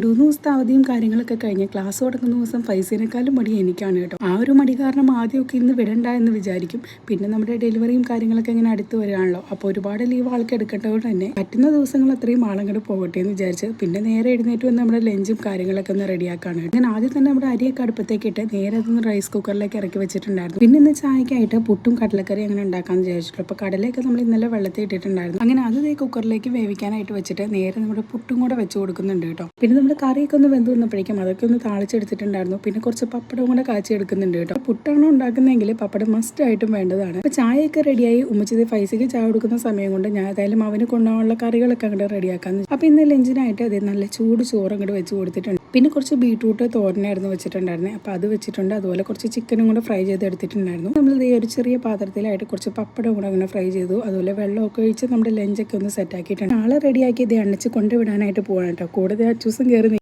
മൂന്ന് ദിവസത്തെ അവധിയും കാര്യങ്ങളൊക്കെ കഴിഞ്ഞ് ക്ലാസ് തുടങ്ങുന്ന ദിവസം ഫൈസിനേക്കാളും മടി എനിക്കാണ് കേട്ടോ. ആ ഒരു മടി കാരണം ആദ്യമൊക്കെ ഇന്ന് വിടണ്ട എന്ന് വിചാരിക്കും. പിന്നെ നമ്മുടെ ഡെലിവറിയും കാര്യങ്ങളൊക്കെ ഇങ്ങനെ അടുത്ത് വരികയാണല്ലോ. അപ്പോൾ ഒരുപാട് ലീവ് ആൾക്ക് എടുക്കേണ്ടതുകൊണ്ട് തന്നെ പറ്റുന്ന ദിവസങ്ങൾ അത്രയും ആളങ്ങോട്ട് പോകട്ടെ എന്ന് വിചാരിച്ച് പിന്നെ നേരെ എഴുന്നേറ്റ് വന്ന് നമ്മുടെ ലഞ്ചും കാര്യങ്ങളൊക്കെ ഒന്ന് റെഡിയാക്കാണ് ഞാൻ ആദ്യം തന്നെ നമ്മുടെ അരിയൊക്കെ അടുപ്പത്തേക്ക് ഇട്ട് നേരെ അതൊന്ന് റൈസ് കുക്കറിലേക്ക് ഇറക്കി വെച്ചിട്ടുണ്ടായിരുന്നു. പിന്നെ ഇന്ന് ചായക്കായിട്ട് പുട്ടും കടലക്കറി അങ്ങനെ ഉണ്ടാക്കാമെന്ന് വിചാരിച്ചിട്ടുള്ളൂ. അപ്പോൾ കടലയൊക്കെ നമ്മൾ ഇന്നലെ വെള്ളത്തിൽ ഇട്ടിട്ടുണ്ടായിരുന്നു. അങ്ങനെ അത് കുക്കറിലേക്ക് വേവിക്കാനായിട്ട് വെച്ചിട്ട് നേരെ നമ്മുടെ പുട്ടും കൂടെ വെച്ച് കൊടുക്കുന്നുണ്ട് കേട്ടോ. പിന്നെ നമ്മുടെ കറിയൊക്കെ ഒന്ന് വെന്ത് വന്നപ്പോഴേക്കും അതൊക്കെ ഒന്ന് താളിച്ചെടുത്തിട്ടുണ്ടായിരുന്നു. പിന്നെ കുറച്ച് പപ്പടം കൂടെ കാച്ചി എടുക്കുന്നുണ്ട് കേട്ടോ പുട്ടാണോ ഉണ്ടാക്കുന്നതെങ്കിൽ പപ്പടം മസ്റ്റ് ആയിട്ടും വേണ്ടതാണ്. അപ്പോൾ ചായയൊക്കെ റെഡിയായി. ഉമ്മച്ചത് ഫൈസയ്ക്ക് ചായ കൊടുക്കുന്ന സമയം കൊണ്ട് ഞാൻ ഏതായാലും അവന് കൊണ്ടുപോകാനുള്ള കറികളൊക്കെ അങ്ങോട്ട് റെഡിയാക്കാന്ന് അപ്പോൾ ഇന്ന് ലഞ്ചിനായിട്ട് അത് നല്ല ചൂട് ചോറ് അങ്ങോട്ട് വെച്ച് കൊടുത്തിട്ടുണ്ട്. പിന്നെ കുറച്ച് ബീട്രൂട്ട് തോരനായിരുന്നു വെച്ചിട്ടുണ്ടായിരുന്നത് അപ്പോൾ അത് വെച്ചിട്ടുണ്ട്. അതുപോലെ കുറച്ച് ചിക്കനും കൂടെ ഫ്രൈ ചെയ്ത് എടുത്തിട്ടുണ്ടായിരുന്നു നമ്മൾ ഈ ഒരു ചെറിയ പാത്രത്തിലായിട്ട് കുറച്ച് പപ്പടം കൂടെ അങ്ങനെ ഫ്രൈ ചെയ്തു. അതുപോലെ വെള്ളമൊക്കെ ഒഴിച്ച് നമ്മുടെ ലഞ്ചൊക്കെ ഒന്ന് സെറ്റാക്കിയിട്ടുണ്ട്. ആളെ റെഡിയാക്കി ഇത് അണച്ച് കൊണ്ടുവിടാനായിട്ട് പോകണം കേട്ടോ കൂടുതൽ അച്ചൂസം കയറി